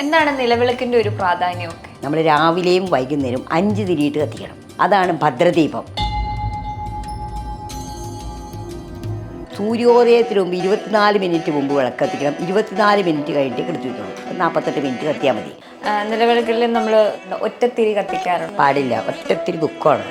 എന്താണ് നിലവിളക്കിന്റെ ഒരു പ്രാധാന്യമൊക്കെ? നമ്മൾ രാവിലെയും വൈകുന്നേരം അഞ്ച് തിരിയിട്ട് കത്തിക്കണം. അതാണ് ഭദ്രദീപം. സൂര്യോദയത്തിന് മുമ്പ് ഇരുപത്തിനാല് മിനിറ്റ് മുമ്പ് വിളക്ക് കത്തിക്കണം. ഇരുപത്തിനാല് മിനിറ്റ് കഴിഞ്ഞിട്ട് കെടുത്തി വെക്കണം നാൽപ്പത്തെട്ട് മിനിറ്റ് കത്തിയാൽ മതി. നിലവിളക്കിൽ നമ്മൾ ഒറ്റത്തിരി കത്തിക്കാറുണ്ട്? പാടില്ല. ഒറ്റത്തിരി ദുഃഖമാണ്.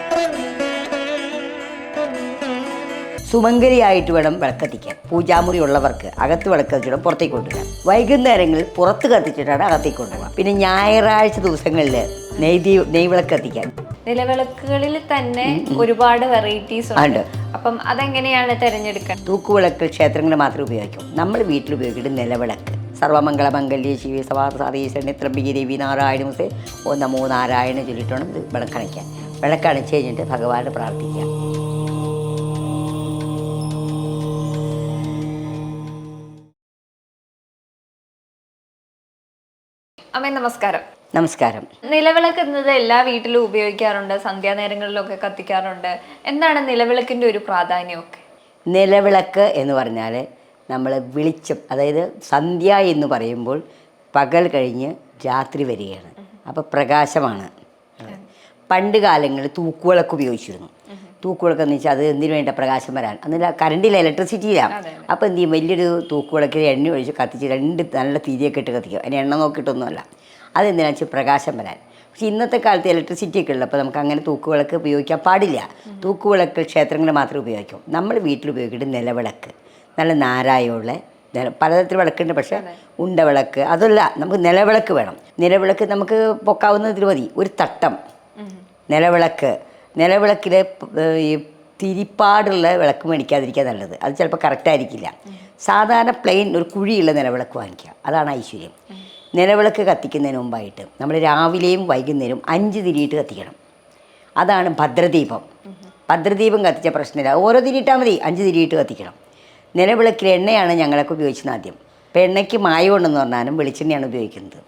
സുമംഗരിയായിട്ട് വേണം വിളക്കത്തിക്കാൻ. പൂജാമുറി ഉള്ളവർക്ക് അകത്ത് വിളക്ക് പുറത്തേക്ക് കൊണ്ടുവരാം. വൈകുന്നേരങ്ങളിൽ പുറത്ത് കത്തിച്ചിട്ടാണ് അകത്തേക്ക് കൊണ്ടുപോകാം പിന്നെ ഞായറാഴ്ച ദിവസങ്ങളിൽ നെയ്തി നെയ്വിളക്ക് കത്തിക്കാൻ. നിലവിളക്കുകളിൽ തന്നെ ഒരുപാട് വെറൈറ്റീസ് ഉണ്ട്. അപ്പം അതെങ്ങനെയാണ് തിരഞ്ഞെടുക്കുക തൂക്കുവിളക്ക് ക്ഷേത്രങ്ങളിൽ മാത്രമേ ഉപയോഗിക്കൂ. നമ്മൾ വീട്ടിൽ ഉപയോഗിക്കുന്നത് നിലവിളക്ക്. സർവമംഗളമംഗല്യ ശിവ സവാസീശ്വരനെ ത്രംബികി ദേവി നാരായണ മുസേ ഓ നമോ നാരായണ ചൊല്ലിട്ടാണ് ഇത് വിളക്കണയ്ക്കാൻ വിളക്കണച്ച് കഴിഞ്ഞിട്ട് ഭഗവാനെ പ്രാർത്ഥിക്കാം നമസ്കാരം. നമസ്കാരം. നിലവിളക്ക് എന്നത് എല്ലാ വീട്ടിലും ഉപയോഗിക്കാറുണ്ട് സന്ധ്യാനേരങ്ങളിലൊക്കെ കത്തിക്കാറുണ്ട്. എന്താണ് നിലവിളക്കിന്റെ ഒരു പ്രാധാന്യമൊക്കെ? നിലവിളക്ക് എന്ന് പറഞ്ഞാൽ നമ്മൾ വിളിച്ചം അതായത് സന്ധ്യ എന്ന് പറയുമ്പോൾ പകൽ കഴിഞ്ഞ് രാത്രി വരികയാണ്. അപ്പോൾ പ്രകാശമാണ്. പണ്ട് കാലങ്ങളിൽ തൂക്കുവിളക്ക് ഉപയോഗിച്ചിരുന്നു. തൂക്കുവിളക്ക് എന്ന് വെച്ചാൽ അത് എന്തിനു വേണ്ട പ്രകാശം വരാൻ. അന്നില്ല കറണ്ടില്ല ഇലക്ട്രിസിറ്റി ഇല്ല അപ്പോൾ എന്ത് ചെയ്യും? വലിയൊരു തൂക്കുവിളക്കിൽ എണ്ണ ഒഴിച്ച് കത്തിച്ച് രണ്ട് നല്ല തിരിയൊക്കെ ഇട്ട് കത്തിക്കും. അതിന് എണ്ണ നോക്കിയിട്ടൊന്നുമല്ല. അതെന്തിനാണെന്ന് വെച്ചാൽ പ്രകാശം വരാൻ. പക്ഷേ ഇന്നത്തെ കാലത്ത് ഇലക്ട്രിസിറ്റി ഒക്കെ ഉള്ളപ്പോൾ നമുക്ക് അങ്ങനെ തൂക്കുവിളക്ക് ഉപയോഗിക്കാൻ പാടില്ല. തൂക്കുവിളക്ക് ക്ഷേത്രങ്ങളിൽ മാത്രമേ ഉപയോഗിക്കൂ. നമ്മൾ വീട്ടിൽ ഉപയോഗിക്കുന്നത് നിലവിളക്ക് നല്ല നാരായമുള്ള പലതരത്തിൽ വിളക്കുണ്ട്. പക്ഷെ ഉണ്ട വിളക്ക് അതല്ല നമുക്ക് നിലവിളക്ക് വേണം. നിലവിളക്ക് നമുക്ക് പൊക്കാവുന്നതിൽ മതി. ഒരു തട്ടം. നിലവിളക്ക്. നിലവിളക്കിൽ ഈ തിരിപ്പാടുള്ള വിളക്ക് മേടിക്കാതിരിക്കുക നല്ലത്. അത് ചിലപ്പോൾ കറക്റ്റായിരിക്കില്ല സാധാരണ പ്ലെയിൻ ഒരു കുഴിയുള്ള നിലവിളക്ക് വാങ്ങിക്കുക. അതാണ് ഐശ്വര്യം. നിലവിളക്ക് കത്തിക്കുന്നതിന് മുമ്പായിട്ട് നമ്മൾ രാവിലെയും വൈകുന്നേരവും അഞ്ച് തിരിയിട്ട് കത്തിക്കണം. അതാണ് ഭദ്രദീപം. ഭദ്രദീപം കത്തിച്ച പ്രശ്നമില്ല. ഓരോ തിരിയിട്ടാൽ മതി അഞ്ച് തിരിയിട്ട് കത്തിക്കണം. നിലവിളക്കിൽ എണ്ണയാണ് ഞങ്ങളൊക്കെ ഉപയോഗിച്ചത് ആദ്യം. ഇപ്പം എണ്ണയ്ക്ക് മായമുണ്ടെന്ന് പറഞ്ഞാലും വെളിച്ചെണ്ണയാണ് ഉപയോഗിക്കുന്നത്.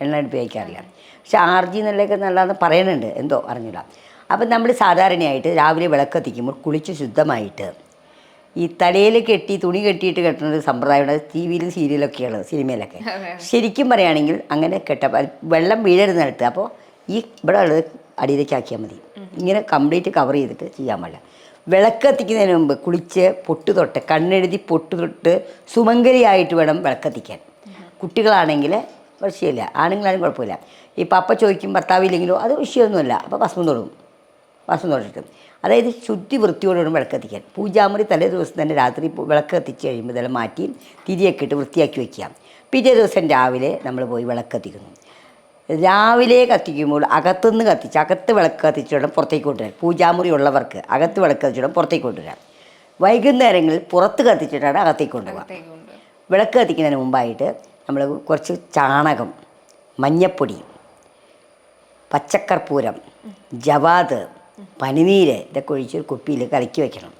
എണ്ണ ഉപയോഗിക്കാറില്ല. പക്ഷെ ആർ ജി എന്നുള്ളതൊക്കെ നല്ലതെന്ന് പറയുന്നുണ്ട് എന്തോ അറിഞ്ഞില്ല അപ്പം നമ്മൾ സാധാരണയായിട്ട് രാവിലെ വിളക്ക് കത്തിക്കുമ്പോൾ കുളിച്ച് ശുദ്ധമായിട്ട് ഈ തലയിൽ കെട്ടി തുണി കെട്ടിയിട്ട് കെട്ടുന്നത് ഒരു സമ്പ്രദായമുണ്ട് ടി വിയിലും സീരിയലൊക്കെയാണ് സിനിമയിലൊക്കെ. ശരിക്കും പറയുകയാണെങ്കിൽ അങ്ങനെ കെട്ട വെള്ളം വീഴരുത് നിലത്ത്. അപ്പോൾ ഈ ഇവിടെ ഉള്ളത് അടിയിലേക്ക് ആക്കിയാൽ മതി ഇങ്ങനെ കംപ്ലീറ്റ് കവർ ചെയ്തിട്ട് ചെയ്യാൻ പാടില്ല. വിളക്ക് കത്തിക്കുന്നതിന് മുമ്പ് കുളിച്ച് പൊട്ട് തൊട്ട് കണ്ണെഴുതി പൊട്ട് തൊട്ട് സുമംഗരിയായിട്ട് വേണം വിളക്ക് കത്തിക്കാൻ കുട്ടികളാണെങ്കിൽ വിഷയമില്ല ആണുങ്ങളാണെങ്കിൽ കുഴപ്പമില്ല. ഇപ്പം അപ്പ ചോദിക്കും ഭർത്താവില്ലെങ്കിലോ? അത് വിഷയമൊന്നുമില്ല അപ്പോൾ ഭസ്മം തൊടും. ഭസ്മം തൊട്ടിട്ട് അതായത് ശുദ്ധി വൃത്തിയോടുകൂടി വിളക്ക് കത്തിക്കാൻ. പൂജാമുറി തലേ ദിവസം തന്നെ രാത്രി വിളക്ക് കത്തിച്ച് കഴിയുമ്പോൾ ഇതെല്ലാം മാറ്റി തിരിയൊക്കെ ഇട്ട് വൃത്തിയാക്കി വയ്ക്കുക പിറ്റേ ദിവസം രാവിലെ നമ്മൾ പോയി വിളക്ക് കത്തിക്കുന്നു. രാവിലെ കത്തിക്കുമ്പോൾ അകത്തുനിന്ന് കത്തിച്ച് അകത്ത് വിളക്ക് കത്തിച്ചിടണം പുറത്തേക്ക് കൊണ്ടുവരാം പൂജാമുറി ഉള്ളവർക്ക് അകത്ത് വിളക്ക് കത്തിച്ചിടണം പുറത്തേക്ക് കൊണ്ടുവരാം വൈകുന്നേരങ്ങളിൽ പുറത്ത് കത്തിച്ചിട്ടാണ് അകത്തേക്ക് കൊണ്ടുപോകുക വിളക്ക് കത്തിക്കുന്നതിന് മുമ്പായിട്ട് നമ്മൾ കുറച്ച് ചാണകം മഞ്ഞപ്പൊടി പച്ചക്കർപ്പൂരം ജവാദ് പനിനീര് ഇതൊക്കെ ഒഴിച്ച് ഒരു കുപ്പിയിൽ കലക്കി വെക്കണം.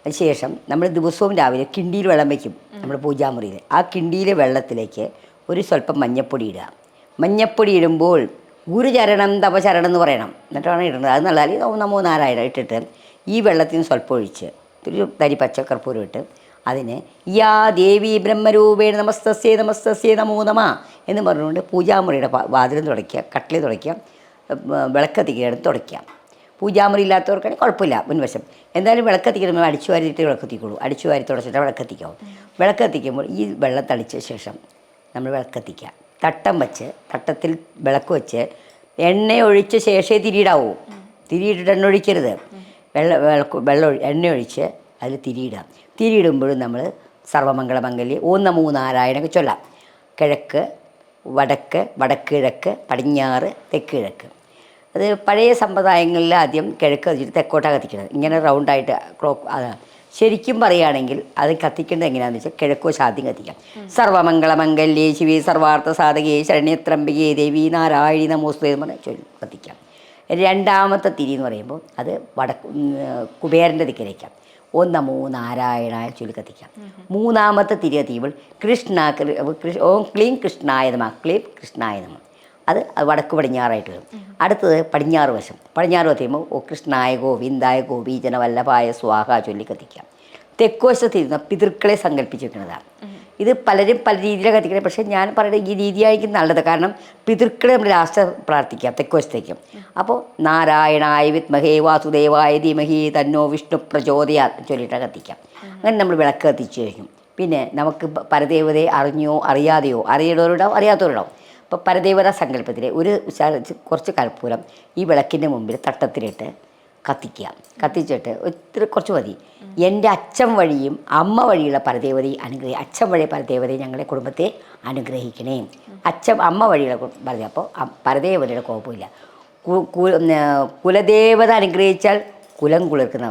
അതിനുശേഷം നമ്മൾ ദിവസവും രാവിലെ കിണ്ടിയിൽ വെള്ളം വയ്ക്കും നമ്മൾ പൂജാമുറിയിൽ. ആ കിണ്ടിയിലെ വെള്ളത്തിലേക്ക് ഒരു സ്വല്പം മഞ്ഞപ്പൊടി ഇടുക. മഞ്ഞപ്പൊടി ഇടുമ്പോൾ ഗുരുചരണം തപചരണം എന്ന് പറയണം. എന്നിട്ടാണ് ഇടുന്നത് അത് നല്ല നമോ നാരായണ ഇട്ടിട്ട് ഈ വെള്ളത്തിന് സ്വല്പം ഒഴിച്ച് ഒരു തരി പച്ചക്കർപ്പൂരം ഇട്ട് അതിന് യാ ദേവി ബ്രഹ്മരൂപേണ നമസ്തസ്യേ നമസ്തസ്യേ നമോ നമ എന്ന് പറഞ്ഞുകൊണ്ട് പൂജാമുറിയുടെ വാതിലും തുടയ്ക്കുക കട്ടിൽ തുടയ്ക്കുക വിളക്കത്തിക്കിടത്ത് തുടയ്ക്കുക. പൂജാമുറി ഇല്ലാത്തവർക്കാണെങ്കിൽ കുഴപ്പമില്ല മുൻവശം. എന്തായാലും വിളക്കത്തിക്കുമ്പോൾ അടിച്ചു വാരിയിട്ട് വിളക്കത്തിക്കുള്ളൂ അടിച്ചു വാരി തുടച്ചിട്ട് വിളക്കത്തിക്കാവും വിളക്കത്തിക്കുമ്പോൾ ഈ വെള്ളം തളിച്ച ശേഷം നമ്മൾ വിളക്കത്തിക്കുക തട്ടം വെച്ച് തട്ടത്തിൽ വിളക്ക് വെച്ച് എണ്ണ ഒഴിച്ച ശേഷമേ തിരിയിടാവൂ. തിരിയിട്ടിട്ട് എണ്ണ ഒഴിക്കരുത്. വെള്ള വിളക്ക് വെള്ളം എണ്ണ ഒഴിച്ച് അതിൽ തിരിയിടാം തിരിയിടുമ്പോഴും നമ്മൾ സർവമംഗളമംഗല്യ ഓം നമോ നാരായണൊക്കെ ചൊല്ലാം. കിഴക്ക് വടക്ക് വടക്ക് കിഴക്ക് പടിഞ്ഞാറ് തെക്ക് കിഴക്ക്. അത് പഴയ സമ്പ്രദായങ്ങളിൽ ആദ്യം കിഴക്ക് വെച്ചിട്ട് തെക്കോട്ടാണ് കത്തിക്കുന്നത് ഇങ്ങനെ റൗണ്ടായിട്ട് ക്ലോക്ക് അതാണ് ശരിക്കും പറയുകയാണെങ്കിൽ അത് കത്തിക്കേണ്ടത് എങ്ങനെയാണെന്ന് വെച്ചാൽ കിഴക്കോ ശാദ്യം കത്തിക്കാം. സർവമംഗളമംഗല്യേ ശിവി സർവാർത്ഥ സാധകേ ശരണ്യത്രംബികേ ദേവി നാരായണി നമോസ്തേ എന്ന് പറഞ്ഞാൽ ചൊല്ലി കത്തിക്കാം. രണ്ടാമത്തെ തിരി എന്ന് പറയുമ്പോൾ അത് വടക്ക് കുബേരന്റെ ദിക്കിലേക്കാം. ഓം നമോ നാരായണ ചൊല്ലി കത്തിക്കാം. മൂന്നാമത്തെ തിരി കത്തിക്കുമ്പോൾ കൃഷ്ണ ഓം ക്ലീം കൃഷ്ണായ നമ ക്ലീം കൃഷ്ണായ നമ. അത് വടക്ക് പടിഞ്ഞാറായിട്ട് വരും. അടുത്തത് പടിഞ്ഞാറ് വശം. പടിഞ്ഞാറ് വശം ഓ കൃഷ്ണായ ഗോവിന്ദായ ഗോപീജന വല്ലഭായ സ്വാഹ ചൊല്ലി കത്തിക്കാം. തെക്കുവശത്തിരുന്ന പിതൃക്കളെ സങ്കല്പിച്ച് വെക്കുന്നതാണ് ഇത് പലരും പല രീതിയിലാണ് കത്തിക്കുന്നത്. പക്ഷേ ഞാൻ പറയുന്നത് ഈ രീതിയായിരിക്കും നല്ലത്. കാരണം പിതൃക്കളെ നമ്മൾ ലാസ്റ്റ് പ്രാർത്ഥിക്കാം തെക്കുവശത്തേക്കും അപ്പോൾ നാരായണായ വിത്മഹേ വാസുദേവായ ധീമഹി തന്നോ വിഷ്ണു പ്രചോദയാ ചൊല്ലിയിട്ട് കത്തിക്കാം. അങ്ങനെ നമ്മൾ വിളക്ക് കത്തിച്ചു കഴിഞ്ഞു. പിന്നെ നമുക്ക് പരദേവതയെ അറിഞ്ഞോ അറിയാതെയോ അറിയുന്നവരുണ്ടാവും അറിയാത്തവരുണ്ടാവും. അപ്പോൾ പരദേവത സങ്കല്പത്തിൽ ഒരു കുറച്ച് കർപ്പൂരം ഈ വിളക്കിന്റെ മുമ്പിൽ തട്ടത്തിലിട്ട് കത്തിക്കുക. കത്തിച്ചിട്ട് ഒത്തിരി കുറച്ച് മതി. എന്റെ അച്ഛൻ വഴിയും അമ്മ വഴിയുള്ള പരദേവതയെ അനുഗ്രഹി അച്ഛൻ വഴി പരദേവതയെ ഞങ്ങളുടെ കുടുംബത്തെ അനുഗ്രഹിക്കണേ. അച്ഛൻ അമ്മ വഴിയുള്ള പറഞ്ഞ അപ്പോൾ പരദേവതയുടെ കുഴപ്പമില്ല കുലദേവത അനുഗ്രഹിച്ചാൽ കുലം കുളിർക്കുന്ന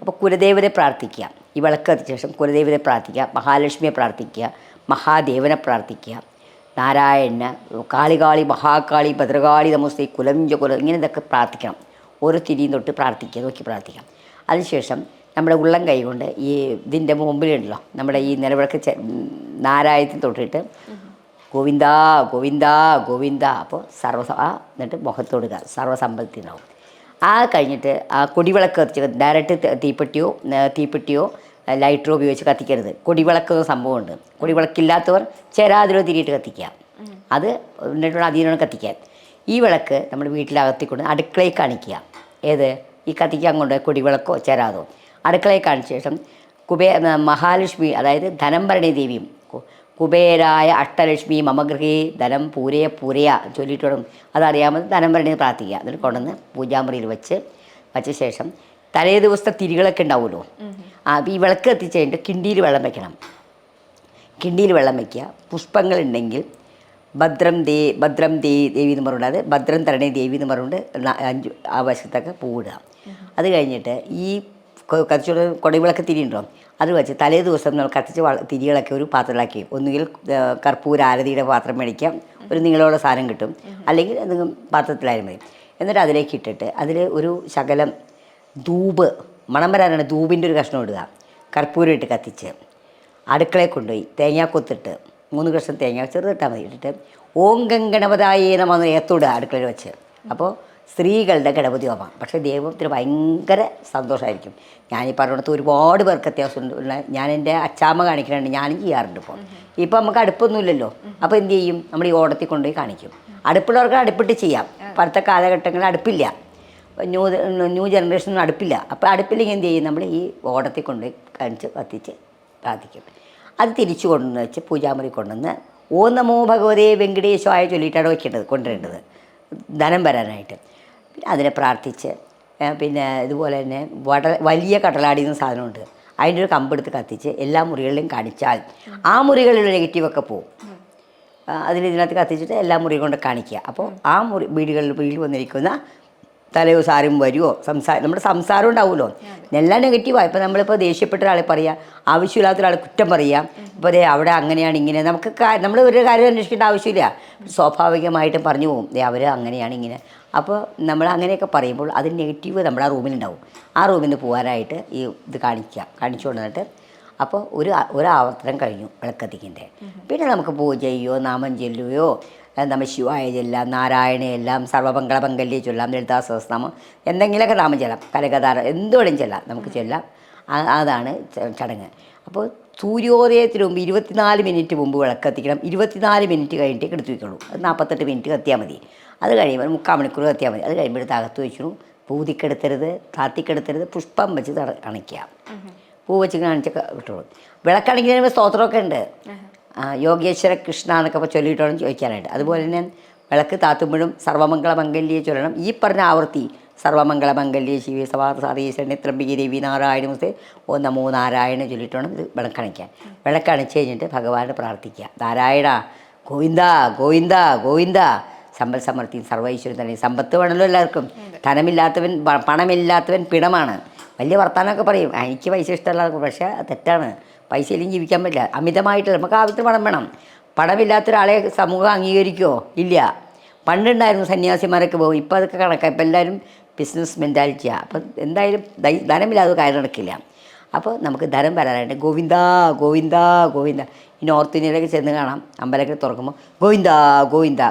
അപ്പോൾ കുലദേവരെ പ്രാർത്ഥിക്കുക. ഈ വിളക്ക് കത്തിച്ച ശേഷം കുലദേവരെ പ്രാർത്ഥിക്കുക. മഹാലക്ഷ്മിയെ പ്രാർത്ഥിക്കുക. മഹാദേവനെ പ്രാർത്ഥിക്കുക. നാരായണ കാളികാളി മഹാകാളി ഭദ്രകാളി നമസ്തേ കുലഞ്ച കുല ഇങ്ങനെ ഇതൊക്കെ പ്രാർത്ഥിക്കണം. ഓരോ തിരിയും തൊട്ട് പ്രാർത്ഥിക്കുക നോക്കി പ്രാർത്ഥിക്കാം. അതിനുശേഷം നമ്മുടെ ഉള്ളം കൈ കൊണ്ട് ഈ ഇതിന്റെ മുമ്പിലുണ്ടല്ലോ നമ്മുടെ ഈ നിലവിളക്ക് നാരായണത്തിൽ തൊട്ടിട്ട് ഗോവിന്ദ ഗോവിന്ദ ഗോവിന്ദ അപ്പോൾ സർവ എന്നിട്ട് മുഖത്തൊടുക സർവസമ്പത്തിനാവും ആ കഴിഞ്ഞിട്ട് ആ കൊടിവിളക്ക് ഡയറക്റ്റ് തീപ്പെട്ടിയോ തീപ്പെട്ടിയോ ഏ, ലൈറ്ററോ ഉപയോഗിച്ച് കത്തിക്കരുത്. കൊടിവിളക്ക് സംഭവമുണ്ട്. കൊടിവിളക്കില്ലാത്തവർ ചേരാതിരോ തിരിയിട്ട് കത്തിക്കാം അത് എന്നിട്ട് അതിനാണ് കത്തിക്കാൻ. ഈ വിളക്ക് നമ്മൾ വീട്ടിലകത്തിക്കൊണ്ട് അടുക്കളയിൽ കാണിക്കുക. ഏത്? ഈ കത്തിക്കാൻ കൊണ്ട് കൊടിവിളക്കോ ചേരാതോ. അടുക്കളയിൽ കാണിച്ച ശേഷം കുബേ മഹാലക്ഷ്മി അതായത് ധനംഭരണി ദേവിയും കുബേരായ അഷ്ടലക്ഷ്മി മമഗൃഹി ധനം പൂരയ പൂരയ ചൊല്ലിയിട്ട് അതറിയാമെന്ന് ധനംഭരണി പ്രാർത്ഥിക്കുക. എന്നിട്ട് കൊണ്ടുവന്ന് പൂജാമുറിയിൽ വെച്ച് വച്ച ശേഷം തലേ ദിവസത്തെ തിരികളൊക്കെ ഉണ്ടാവുമല്ലോ. ആ ഈ വിളക്ക് കത്തിച്ച് കഴിഞ്ഞിട്ട് കിണ്ടിയിൽ വെള്ളം വെക്കണം. കിണ്ടിയിൽ വെള്ളം വയ്ക്കുക പുഷ്പങ്ങളുണ്ടെങ്കിൽ ഭദ്രം ദേ ഭദ്രം ദേ ദേവി എന്ന് പറഞ്ഞുകൊണ്ട് അത് ഭദ്രം തരണേ ദേവി എന്ന് പറഞ്ഞുകൊണ്ട് അഞ്ച് ആ വശത്തൊക്കെ പൂവിടുക അത് കഴിഞ്ഞിട്ട് ഈ കത്തിച്ചുള്ള കൊടവിളക്ക് തിരിയുണ്ടോ അത് വെച്ച് തലേ ദിവസം നമ്മൾ കത്തിച്ച് വള തിരികളൊക്കെ ഒരു പാത്രത്തിലാക്കി. ഒന്നുകിൽ കർപ്പൂര ആരതിയുടെ പാത്രം മേടിക്കാം. ഒരു നീളമുള്ള സാധനം കിട്ടും. അല്ലെങ്കിൽ എന്തെങ്കിലും പാത്രത്തിലായാലും മതി. എന്നിട്ട് അതിലേക്ക് ഇട്ടിട്ട് അതിൽ ഒരു ശകലം ധൂപ്. മണം വരാനാണ് ധൂപിന്റെ ഒരു കഷ്ണം ഇടുക. കർപ്പൂരം ഇട്ട് കത്തിച്ച്. അടുക്കളയിൽ കൊണ്ടുപോയി. തേങ്ങാക്കൊത്തിട്ട് മൂന്ന് കഷ്ണം തേങ്ങ ചെറുതിട്ടാൽ മതി. ഇട്ടിട്ട് ഓം ഗംഗണപതായേ നമ്മൾ ഏത്തോടുക അടുക്കളയിൽ വെച്ച്. അപ്പോൾ സ്ത്രീകളുടെ ഗണപതി ഹോമം. പക്ഷേ ദൈവത്തിന് ഭയങ്കര സന്തോഷമായിരിക്കും ഞാൻ ഈ പറഞ്ഞിടത്ത് ഒരുപാട് പേർക്ക് അത്യാവശ്യമുണ്ട് ഞാൻ എന്റെ അച്ചാമ്മ കാണിക്കുന്നുണ്ട് ഞാനും ചെയ്യാറുണ്ട് ഇപ്പോൾ ഇപ്പോൾ നമുക്ക് അടുപ്പൊന്നുമില്ലല്ലോ. അപ്പോൾ എന്ത് ചെയ്യും? നമ്മൾ ഈ ഓടത്തിൽ കൊണ്ടുപോയി കാണിക്കും. അടുപ്പുള്ളവർക്ക് അടുപ്പിട്ട് ചെയ്യാം. അടുത്ത കാലഘട്ടങ്ങളിൽ അടുപ്പില്ല. New new ജനറേഷനൊന്നും അടുപ്പില്ല. അപ്പോൾ അടുപ്പില്ലെങ്കിൽ എന്ത് ചെയ്യും? നമ്മൾ ഈ ഓടത്തിൽ കൊണ്ട് കാണിച്ച് കത്തിച്ച് പ്രാർത്ഥിക്കും. അത് തിരിച്ചു കൊണ്ടുവന്ന് വെച്ച് പൂജാമുറി കൊണ്ടുവന്ന് ഓ നമോ ഭഗവതേ വെങ്കടേശായ ചൊല്ലിയിട്ടാണ് വയ്ക്കേണ്ടത് കൊണ്ടുവരേണ്ടത്. ധനം വരാനായിട്ട്. പിന്നെ അതിനെ പ്രാർത്ഥിച്ച് പിന്നെ ഇതുപോലെ തന്നെ വട വലിയ കടലാടി എന്ന സാധനമുണ്ട്. അതിന്റെ ഒരു കമ്പെടുത്ത് കത്തിച്ച് എല്ലാ മുറികളിലും കാണിച്ചാൽ ആ മുറികളിലുള്ള നെഗറ്റീവൊക്കെ പോവും. അതിൽ ഇതിനകത്ത് കത്തിച്ചിട്ട് എല്ലാ മുറി കൊണ്ട് കാണിക്കുക. അപ്പോൾ ആ മുറി വീടുകളിൽ വീട്ടിൽ വന്നിരിക്കുന്ന തലയോ ആരും വരുമോ സംസാരം നമ്മുടെ സംസാരം ഉണ്ടാവുമല്ലോ. എല്ലാം നെഗറ്റീവാണ് ഇപ്പം നമ്മളിപ്പോൾ ദേഷ്യപ്പെട്ട ഒരാളെ പറയുക ആവശ്യമില്ലാത്ത ഒരാളെ കുറ്റം പറയുക ഇപ്പോൾ ദേ അവിടെ അങ്ങനെയാണ് ഇങ്ങനെ. നമുക്ക് നമ്മൾ ഒരു കാര്യം അന്വേഷിക്കേണ്ട ആവശ്യമില്ല. സ്വാഭാവികമായിട്ടും പറഞ്ഞു പോകും. ദേ അവർ അങ്ങനെയാണ് ഇങ്ങനെ. അപ്പോൾ നമ്മൾ അങ്ങനെയൊക്കെ പറയുമ്പോൾ അത് നെഗറ്റീവ് നമ്മുടെ ആ റൂമിലുണ്ടാവും ആ റൂമിൽ നിന്ന് പോകാനായിട്ട് ഈ ഇത് കാണിക്കുക കാണിച്ചു കൊണ്ടുവന്നിട്ട് അപ്പോൾ ഒരു ഒരു ആവർത്തനം കഴിഞ്ഞു വിളക്കത്തിക്കിന്റെ. പിന്നെ നമുക്ക് പൂജ നാമം ചെല്ലുകയോ ഏഹ് നമ്മ ശിവായ എല്ലാം നാരായണയെല്ലാം സർവമംഗളമംഗല്യ ചൊല്ലാം ലളിതാ സഹസ്രനാമം എന്തെങ്കിലുമൊക്കെ നാമം ചെല്ലാം കനകധാര എന്തുവേണം ചെല്ലാം നമുക്ക് ചെല്ലാം. അതാണ് ചടങ്ങ്. അപ്പോൾ സൂര്യോദയത്തിന് മുമ്പ് ഇരുപത്തിനാല് മിനിറ്റ് മുമ്പ് വിളക്ക് കത്തിക്കണം ഇരുപത്തിനാല് മിനിറ്റ് കഴിഞ്ഞിട്ട് എടുത്തു വയ്ക്കുള്ളൂ. അത് നാൽപ്പത്തെട്ട് മിനിറ്റ് കത്തിയാൽ മതി. അത് കഴിയുമ്പോൾ മുക്കാൽ മണിക്കൂർ കത്തിയാൽ മതി. അത് കഴിയുമ്പോഴത്തെ അകത്ത് വെച്ചു. പൂതിക്കെടുത്തരുത് താത്തിക്കെടുത്തരുത് പുഷ്പം വെച്ച് അണയ്ക്കുക. പൂ വെച്ച് കാണിച്ചൊക്കെ വിട്ടോളൂ വിളക്കാണെങ്കിൽ അതിന് സ്തോത്രമൊക്കെ ഉണ്ട്. യോഗേശ്വര കൃഷ്ണ എന്നൊക്കെ ഇപ്പോൾ ചോദിക്കാനായിട്ട്. അതുപോലെ തന്നെ വിളക്ക് താത്തുമ്പോഴും സർവമംഗള മംഗല്യെ ചൊല്ലണം. ഈ പറഞ്ഞ ആവൃത്തി സർവമംഗള മംഗല്യ ശിവ സവാസീശ്വരനെ ത്രംബിക ദേവി നാരായണ മുസ്തേ ഓ നമോ നാരായണ ചൊല്ലിയിട്ടോണം ഇത് വിളക്കണയ്ക്കാൻ വിളക്കണച്ച് കഴിഞ്ഞിട്ട് ഭഗവാനെ പ്രാർത്ഥിക്കുക. നാരായണ ഗോവിന്ദ ഗോവിന്ദ ഗോവിന്ദ. സമ്പൽ സമൃദ്ധി സർവൈശ്വര്യം തന്നെ. സമ്പത്ത് വേണമല്ലോ എല്ലാവർക്കും. ധനമില്ലാത്തവൻ പണമില്ലാത്തവൻ പിണമാണ്. വലിയ വർത്തമാനമൊക്കെ പറയും. "ആ, എനിക്ക് പൈസ ഇഷ്ടമല്ല പക്ഷേ തെറ്റാണ്. പൈസ ഇല്ലെങ്കിൽ ജീവിക്കാൻ പറ്റില്ല. അമിതമായിട്ട് നമുക്ക് ആവശ്യത്തിന് പണം വേണം. പണമില്ലാത്ത ഒരാളെ സമൂഹം അംഗീകരിക്കുമോ ഇല്ല. പണ്ടുണ്ടായിരുന്നു സന്യാസിമാരൊക്കെ പോകും. ഇപ്പോൾ അതൊക്കെ കണക്കാണ് ഇപ്പം എല്ലാവരും ബിസിനസ് മെന്റാലിറ്റിയാണ് അപ്പം എന്തായാലും ധനമില്ലാതെ കാര്യം നടക്കില്ല. അപ്പോൾ നമുക്ക് ധനം വരാനായിട്ട് ഗോവിന്ദ ഗോവിന്ദ ഗോവിന്ദ. ഈ നോർത്ത് ഇന്ത്യയിലൊക്കെ ചെന്ന് കാണാം. അമ്പലമൊക്കെ തുറക്കുമ്പോൾ ഗോവിന്ദ ഗോവിന്ദ.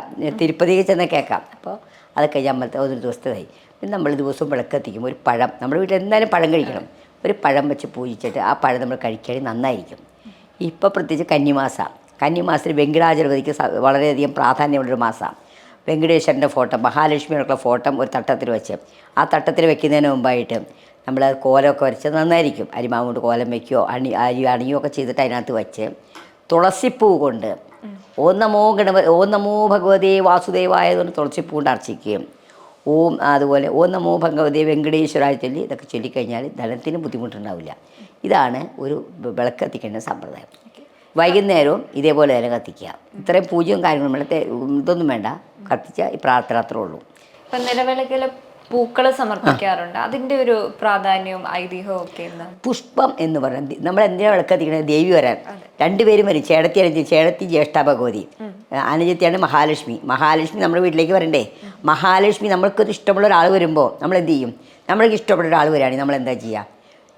തിരുപ്പതിയിൽ ചെന്ന് കേൾക്കാം. അപ്പോൾ അതൊക്കെ കഴിഞ്ഞ് അമ്പലത്തെ ഒരു ദിവസത്തെ കഴിയും പിന്നെ നമ്മൾ ദിവസവും വിളക്കെത്തിക്കും. ഒരു പഴം. നമ്മുടെ വീട്ടിൽ എന്തായാലും പഴം കഴിക്കണം. ഒരു പഴം വെച്ച് പൂജിച്ചിട്ട് ആ പഴം നമ്മൾ കഴിക്കുകയാണെങ്കിൽ നന്നായിരിക്കും. ഇപ്പോൾ പ്രത്യേകിച്ച് കന്നിമാസം. കന്നിമാസത്തിൽ വെങ്കടാചലപതിക്ക് വളരെയധികം പ്രാധാന്യമുള്ളൊരു മാസമാണ് വെങ്കടേശ്വരന്റെ ഫോട്ടോ മഹാലക്ഷ്മിയുടെ ഫോട്ടോ ഒരു തട്ടത്തിൽ വെച്ച്. ആ തട്ടത്തിൽ വെക്കുന്നതിന് മുമ്പായിട്ട് നമ്മൾ കോലമൊക്കെ വരച്ച് നന്നായിരിക്കും. അരിമാവ് കൊണ്ട് കോലം വയ്ക്കുകയോ അണി അരി ഒക്കെ ചെയ്തിട്ട് അതിനകത്ത് വെച്ച് തുളസിപ്പൂ കൊണ്ട് ഓം നമോ ഗണപ ഓം നമോ ഭഗവതേ വാസുദേവായതുകൊണ്ട് തുളസിപ്പൂ കൊണ്ട് അർച്ചിക്കുകയും ഓം അതുപോലെ ഓം നമോ ഭഗവതി വെങ്കടേശ്വരായ ചൊല്ലി ഇതൊക്കെ ചൊല്ലിക്കഴിഞ്ഞാൽ ധനത്തിന് ബുദ്ധിമുട്ടുണ്ടാവില്ല. ഇതാണ് ഒരു വിളക്ക് കത്തിക്കേണ്ട സമ്പ്രദായം. വൈകുന്നേരവും ഇതേപോലെ തന്നെ കത്തിക്കുക. ഇത്രയും പൂജയും കാര്യങ്ങളും വേണ്ട ഇതൊന്നും വേണ്ട. കത്തിച്ച ഈ പ്രാർത്ഥന അത്രേ ഉള്ളൂ. ഇപ്പം നിലവിളക്കിൽ പൂക്കൾ സമർപ്പിക്കാറുണ്ട്. അതിന്റെ ഒരു പ്രാധാന്യവും ഐതിഹ്യവും ഒക്കെ പുഷ്പം എന്ന് പറയുന്നത് നമ്മൾ എന്തിനാണ് വിളക്കത്തിക്കണത് ദേവി വരാൻ. രണ്ടുപേരും വരും. ചേടത്തി അല്ലെങ്കിൽ ചേടത്തി ജ്യേഷ്ഠ ഭഗവതി. അനുജത്തിയാണ് മഹാലക്ഷ്മി. മഹാലക്ഷ്മി നമ്മുടെ വീട്ടിലേക്ക് വരണ്ടേ? മഹാലക്ഷ്മി നമ്മൾക്ക് ഇഷ്ടമുള്ള ഒരാൾ വരുമ്പോൾ നമ്മൾ എന്ത് ചെയ്യും? നമ്മൾക്ക് ഇഷ്ടപ്പെട്ട ഒരാൾ വരികയാണെങ്കിൽ നമ്മൾ എന്താ ചെയ്യുക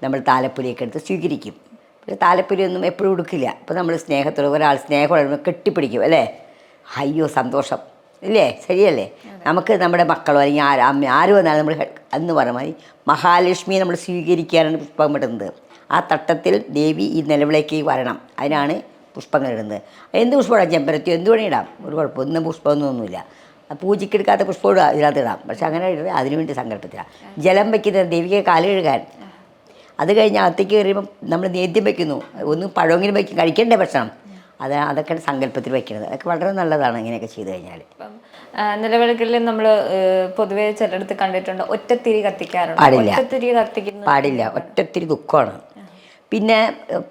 നമ്മൾ താലപ്പൊലിയൊക്കെ എടുത്ത് സ്വീകരിക്കും. പക്ഷേ താലപ്പൊലിയൊന്നും എപ്പോഴും ഉടുക്കില്ല അപ്പോൾ നമ്മൾ സ്നേഹത്തോടെ ഒരാൾ സ്നേഹമുള്ള കെട്ടിപ്പിടിക്കും അല്ലേ? അയ്യോ സന്തോഷം. ഇല്ലേ? ശരിയല്ലേ? നമുക്ക് നമ്മുടെ മക്കളോ അല്ലെങ്കിൽ ആര് അമ്മ ആര് വന്നാലും നമ്മൾ എന്ന് പറഞ്ഞ മതി മഹാലക്ഷ്മിയെ നമ്മൾ സ്വീകരിക്കാനാണ് പുഷ്പം ഇടുന്നത്. ആ തട്ടത്തിൽ ദേവി ഈ നിലവിളേക്ക് വരണം. അതിനാണ് പുഷ്പങ്ങൾ ഇടുന്നത് എന്ത് പുഷ്പമാണ് ചെമ്പരത്തിയോ എന്ത് വേണേ ഇടാം. ഒരു കുഴപ്പമൊന്നും പുഷ്പമൊന്നുമില്ല. പൂജയ്ക്ക് എടുക്കാത്ത പുഷ്പം ഇടുക ഇതിനകത്ത് ഇടാം പക്ഷെ അങ്ങനെ ഇടുന്നത് അതിനുവേണ്ടി സങ്കല്പത്തിലാണ് ജലം വയ്ക്കുന്നത് ദേവിക്ക് കാൽ കഴുകാൻ. അത് കഴിഞ്ഞ് അകത്തേക്ക് കയറിയപ്പോൾ നമ്മൾ നേദ്യം വയ്ക്കുന്നു ഒന്ന് പഴമെങ്കിലും വയ്ക്കും. കഴിക്കേണ്ട ഭക്ഷണം. അത് അതൊക്കെ സങ്കല്പത്തിൽ വയ്ക്കുന്നത് അതൊക്കെ വളരെ നല്ലതാണ് ഇങ്ങനെയൊക്കെ ചെയ്തു കഴിഞ്ഞാൽ. നിലവിളക്കിൽ നമ്മൾ പൊതുവേ ചിലടത്ത് കണ്ടിട്ടുണ്ട് ഒറ്റത്തിരി കത്തിക്കാറുണ്ട്. പാടില്ല. ഒറ്റത്തിരി കത്തിക്കുന്നു പാടില്ല. ഒറ്റത്തിരി ദുഃഖമാണ്. പിന്നെ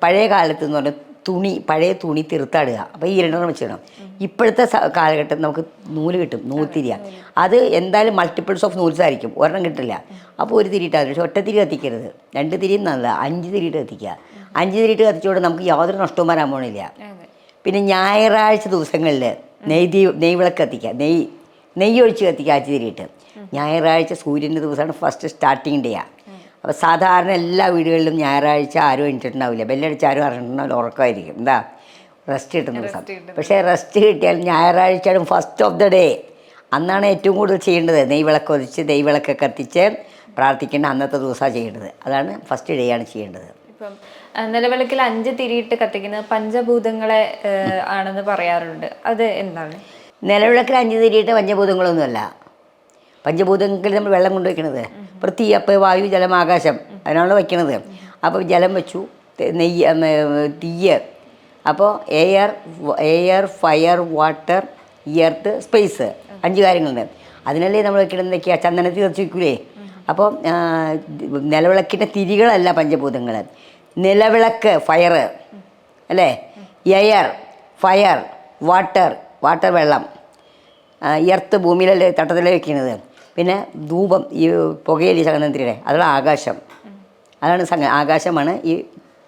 പഴയ കാലത്ത് എന്ന് പറഞ്ഞാൽ തുണി പഴയ തുണി തീർത്താടുക അപ്പോൾ ഈ രണ്ടെണ്ണം വെച്ചിടണം ഇപ്പോഴത്തെ കാലഘട്ടം നമുക്ക് നൂൽ കിട്ടും നൂൽത്തിരിയ അത് എന്തായാലും മൾട്ടിപ്പിൾസ് ഓഫ് നൂൽസ് ആയിരിക്കും. ഒരെണ്ണം കിട്ടില്ല. അപ്പോൾ ഒരു തിരിയിട്ടാൽ പക്ഷെ ഒറ്റ തിരി കത്തിക്കരുത്. രണ്ട് തിരിയും നല്ല അഞ്ച് തിരിയിട്ട് കത്തിക്കുക. അഞ്ച് തിരിയിട്ട് കത്തിച്ചുകൊണ്ട് നമുക്ക് യാതൊരു നഷ്ടവും വരാൻ പോകണില്ല പിന്നെ ഞായറാഴ്ച ദിവസങ്ങളിൽ നെയ് ദീ- നെയ് വിളക്ക് കത്തിക്കുക. നെയ് നെയ്യ് ഒഴിച്ച് കത്തിക്കുക അഞ്ച് തിരിയിട്ട്. ഞായറാഴ്ച സൂര്യന്റെ ദിവസമാണ് ഫസ്റ്റ് സ്റ്റാർട്ടിങ് ഡേയാണ് അപ്പോൾ സാധാരണ എല്ലാ വീടുകളിലും ഞായറാഴ്ച ആരും എണീറ്റിട്ടുണ്ടാവില്ല. ബെല്ലടിച്ച് ആരും അറിഞ്ഞിട്ടുണ്ടാവില്ല ഉറക്കമായിരിക്കും. എന്താ? റെസ്റ്റ് കിട്ടുന്ന ദിവസം പക്ഷേ റെസ്റ്റ് കിട്ടിയാൽ ഞായറാഴ്ചയാണ് ഫസ്റ്റ് ഓഫ് ദ ഡേ അന്നാണ് ഏറ്റവും കൂടുതൽ ചെയ്യേണ്ടത്. നെയ്വിളക്ക് ഒതിച്ച് ദൈവിളക്ക് കത്തിച്ച് പ്രാർത്ഥിക്കേണ്ട അന്നത്തെ ദിവസമാണ് ചെയ്യേണ്ടത്. അതാണ് ഫസ്റ്റ് ഡേ ആണ് ചെയ്യേണ്ടത്. ഇപ്പം നിലവിളക്കിൽ അഞ്ച് തിരിയിട്ട് കത്തിക്കുന്നത് പഞ്ചഭൂതങ്ങളെ ആണെന്ന് പറയാറുണ്ട്. അത് എന്താണ്? നിലവിളക്കിൽ അഞ്ച് തിരിയിട്ട് പഞ്ചഭൂതങ്ങളൊന്നുമല്ല. പഞ്ചഭൂതങ്ങളിൽ നമ്മൾ വെള്ളം കൊണ്ട് വയ്ക്കണത് പൃഥ്വി അപ്പം വായു ജലം ആകാശം അതിനാണ് വയ്ക്കണത്. അപ്പോൾ ജലം വെച്ചു നെയ്യ് തീയ്. അപ്പോൾ air air fire water earth space അഞ്ച് കാര്യങ്ങളുണ്ട്. അതിനല്ലേ നമ്മൾ വെക്കണത് എന്തൊക്കെയാ ചന്ദനത്തിൽ വെച്ച് വയ്ക്കൂലേ? അപ്പോൾ നിലവിളക്കിന്റെ തിരികളല്ല പഞ്ചഭൂതങ്ങൾ നിലവിളക്ക് ഫയർ അല്ലേ? എയർ ഫയർ വാട്ടർ വാട്ടർ വെള്ളം. ഇയർത്ത് ഭൂമിയിലല്ലേ തട്ടത്തിലേ വെക്കുന്നത് പിന്നെ ധൂപം ഈ പുകയല്ലേ ചന്ദനത്തിരിയുടെ അതാണ് ആകാശം. അതാണ് സംഗ ആകാശമാണ് ഈ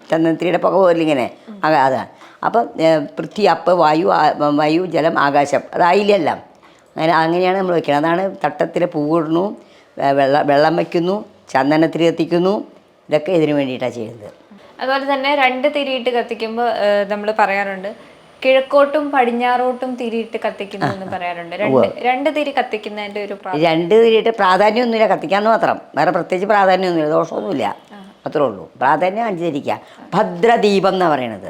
ചന്ദനത്തിരിയുടെ പുക പോലിങ്ങനെ. അതാണ് അപ്പം പൃഥ്വി അപ്പ് വായു വായു ജലം ആകാശം അതായില്ലെല്ലാം അങ്ങനെ അങ്ങനെയാണ് നമ്മൾ വയ്ക്കുന്നത് അതാണ് തട്ടത്തിൽ പൂവിടുന്നു വെള്ള വെള്ളം വയ്ക്കുന്നു ചന്ദനത്തിരി കത്തിക്കുന്നു ഇതൊക്കെ ഇതിനു വേണ്ടിയിട്ടാണ് ചെയ്യുന്നത്. അതുപോലെ തന്നെ രണ്ട് തിരിയിട്ട് കത്തിക്കുമ്പോൾ നമ്മൾ പറയാറുണ്ട് കിഴക്കോട്ടും പടിഞ്ഞാറോട്ടും തിരിയിട്ട് കത്തിക്കുന്നു എന്ന് പറയാറുണ്ട്. രണ്ട് രണ്ട് തിരി കത്തിക്കുന്നതിന്റെ ഒരു രണ്ട് തിരിയിട്ട് പ്രാധാന്യമൊന്നുമില്ല. കത്തിക്കാന്ന് മാത്രം. വേറെ പ്രത്യേകിച്ച് പ്രാധാന്യമൊന്നുമില്ല. ദോഷമൊന്നുമില്ല. അത്രേ ഉള്ളൂ. പ്രാധാന്യം അഞ്ച് തിരിക്കുക ഭദ്രദീപം എന്നാണ് പറയണത്.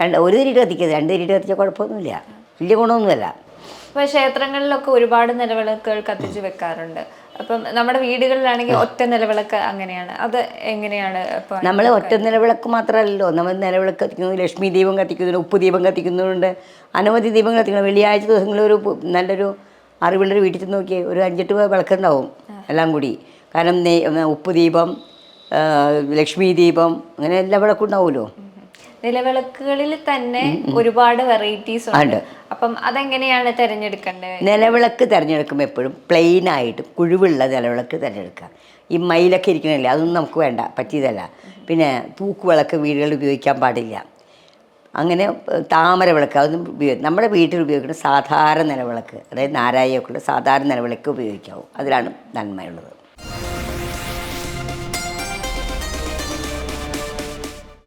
രണ്ട് ഒരു തിരിയിട്ട് കത്തിക്കരുത്. രണ്ട് തിരിയിട്ട് കത്തിച്ചാൽ കുഴപ്പമൊന്നുമില്ല. വലിയ ഗുണമൊന്നുമല്ല. ഇപ്പൊ ക്ഷേത്രങ്ങളിലൊക്കെ ഒരുപാട് നിലവിളക്കുകൾ കത്തിച്ച് വെക്കാറുണ്ട്. അപ്പം നമ്മുടെ വീടുകളിലാണെങ്കിൽ ഒറ്റ നിലവിളക്ക് അങ്ങനെയാണ്. അത് എങ്ങനെയാണ് നമ്മൾ ഒറ്റ നിലവിളക്ക് മാത്രമല്ലല്ലോ. നമ്മൾ നിലവിളക്ക് കത്തിക്കുന്നു ലക്ഷ്മി ദീപം കത്തിക്കുന്നുണ്ട് ഉപ്പ് ദീപം കത്തിക്കുന്നുണ്ട് അനവധി ദീപം കത്തിക്കുന്നു വെള്ളിയാഴ്ച ദിവസങ്ങളിൽ ഒരു നല്ലൊരു അറിവുള്ളൊരു വീട്ടിൽ ചെന്ന് നോക്കിയേ ഒരു അഞ്ചെട്ട് വിളക്കുണ്ടാവും എല്ലാം കൂടി. കാരണം ഉപ്പ് ദീപം ലക്ഷ്മി ദീപം അങ്ങനെ എല്ലാ വിളക്കും ഉണ്ടാവുമല്ലോ. നിലവിളക്കുകളിൽ തന്നെ ഒരുപാട് വെറൈറ്റീസ് ഉണ്ട്. അപ്പം അതെങ്ങനെയാണ് തിരഞ്ഞെടുക്കേണ്ടത്? നിലവിളക്ക് തിരഞ്ഞെടുക്കുമ്പോൾ എപ്പോഴും പ്ലെയിൻ ആയിട്ട് കുഴിവുള്ള നിലവിളക്ക് തിരഞ്ഞെടുക്കുക. ഈ മയിലൊക്കെ ഇരിക്കണില്ലേ അതൊന്നും നമുക്ക് വേണ്ട പറ്റിയതല്ല. പിന്നെ തൂക്കുവിളക്ക് വീടുകളിൽ ഉപയോഗിക്കാൻ പാടില്ല. അങ്ങനെ താമര വിളക്ക് അതൊന്നും ഉപയോഗി നമ്മുടെ വീട്ടിൽ ഉപയോഗിക്കുന്ന സാധാരണ നിലവിളക്ക് അതായത് നാരായൊക്കെ ഉള്ള സാധാരണ നിലവിളക്ക് ഉപയോഗിക്കാവും. അതിലാണ് നന്മയുള്ളത്.